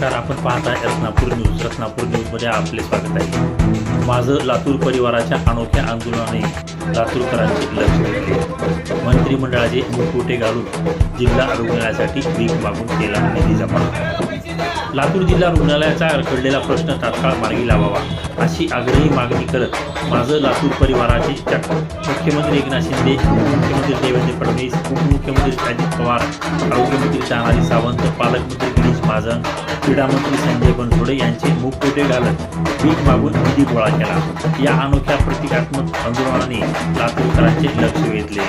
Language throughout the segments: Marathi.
नमस्कार आपण पाहताय रत्नापूर न्यूज. रत्नापूर न्यूजमध्ये आपले स्वागत आहे. माझं लातूर परिवाराच्या अनोख्या आंदोलनाने लातूरकरांचे लक्ष वेधले. मंत्रिमंडळाचे मुखवटे घालून जिल्हा रुग्णालयासाठी वीक मागून केला निधी जमा. लातूर जिल्हा रुग्णालयाचा अडकडलेला प्रश्न तात्काळ मार्गी लावावा अशी आग्रही मागणी करत माझं लातूर परिवाराचे मुख्यमंत्री एकनाथ शिंदे उपमुख्यमंत्री देवेंद्र फडणवीस उपमुख्यमंत्री अजित पवार आरोग्यमंत्री तानाजी सावंत पालकमंत्री गिरीश महाजन क्रीडामंत्री संजय बनसोडे यांचे मुखवटे घालत? भीक मागून निधी गोळा केला? या अनोख्या प्रतिकात्मक आंदोलनाने लातूरकरांचे लक्ष वेधले.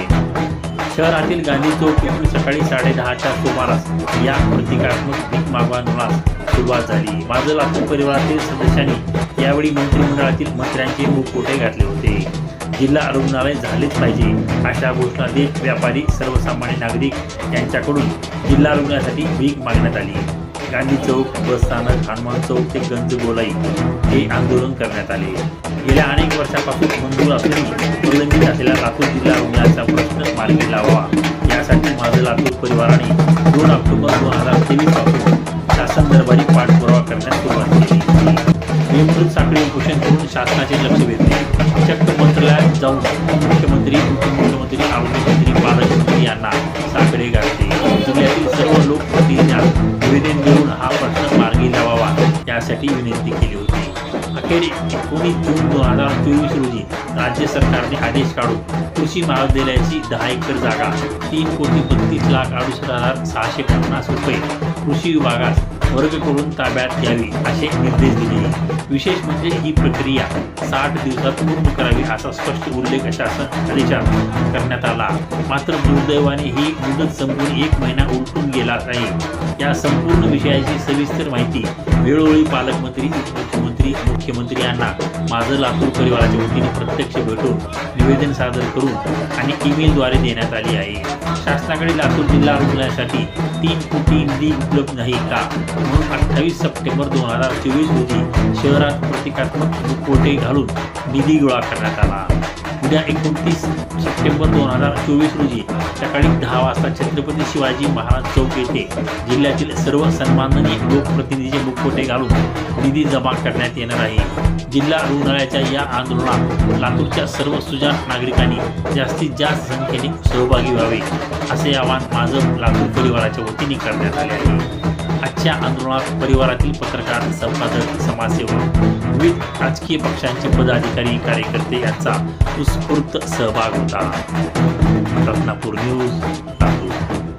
शहरातील गांधी चौक येथून सकाळी साडेदहाच्या सुमारास या प्रतिकात्मक भीक मागवा आंदोलनास सुरुवात झाली. माझं लातूर परिवारातील सदस्यांनी यावेळी मंत्रिमंडळातील मंत्र्यांचे मुखवटे घातले होते? जिल्हा रुग्णालय झालेच पाहिजे अशा घोषणा देत व्यापारी सर्वसामान्य नागरिक यांच्याकडून जिल्हा रुग्णासाठी भीक मागण्यात आली. गांधी चौक बसस्थानक हनुमान चौक ते गंज गोलाई हे आंदोलन करण्यात आले. गेल्या अनेक वर्षापासून मंजूर असूनही प्रलंबित असलेला लातूर जिल्हा रुग्णालयाचा प्रश्न मार्गी लावावा. यासाठी माझं लातूर परिवाराने दोन ऑक्टोबर दोन हजार तेवीसपासून शासन दरबारी पाठपुरावा करण्यास सुरुवात केली. नियमकृत साखळी उपोषण करून शासनाचे लक्ष वेधले. चक्क मंत्रालयात जाऊन मुख्यमंत्री उपमुख्यमंत्री आरोग्यमंत्री पालकमंत्री यांना साकडे गाठले. जिल्ह्यातील सर्व लोकप्रतिनिधी निवेदन देऊन यासाठी विनंती केली होती. अखेर एकोणीस जून दोन हजार चोवीस रोजी राज्य सरकारने आदेश काढून कृषी महाविद्यालयाची दहा एकर जागा तीन कोटी बत्तीस लाख अडुसष्ट हजार सहाशे पन्नास रुपये कृषी विभागास वर्ग करून ताब्यात घ्यावी असे निर्देश दिले. विशेष म्हणजे ही प्रक्रिया साठ दिवसात पूर्ण करावी असा स्पष्ट उल्लेख शासन आदेशात करण्यात आला. मात्र दुर्दैवाने ही मुदत संपून एक महिना उलटून गेला आहे. या संपूर्ण विषयाची सविस्तर माहिती वेळोवेळी पालकमंत्री उपमुख्यमंत्री मुख्यमंत्री यांना माझं लातूर परिवाराच्या वतीने प्रत्यक्ष भेटून निवेदन सादर करून आणि ईमेलद्वारे देण्यात आली आहे. शासनाकडे लातूर जिल्हा रुग्णालयासाठी तीन कोटी निधी उपलब्ध नाही का? म्हणून अठ्ठावीस सप्टेंबर दोन हजार चोवीस रोजी शहरात प्रतिकात्मक मुखवटे घालून निधी गोळा करण्यात आला. उद्या एकोणतीस सप्टेंबर दोन हजार चोवीस रोजी सकाळी दहा वाजता छत्रपती शिवाजी महाराज चौक येथे जिल्ह्यातील सर्व सन्माननीय लोकप्रतिनिधीचे मुखवटे घालून निधी जमा करण्यात येणार आहे. जिल्हा रुग्णालयाच्या या आंदोलनात लातूरच्या सर्व सुजाण नागरिकांनी जास्तीत जास्त संख्येने सहभागी व्हावे असे आवाहन माझं लातूर परिवाराच्या वतीने करण्यात आले आहे. आजच्या आंदोलनात परिवारातील पत्रकार संपादक समाजसेवक विविध राजकीय पक्षांचे पदाधिकारी कार्यकर्ते यांचा उत्स्फूर्त सहभाग होता. रत्नापूर न्यूज लातूर.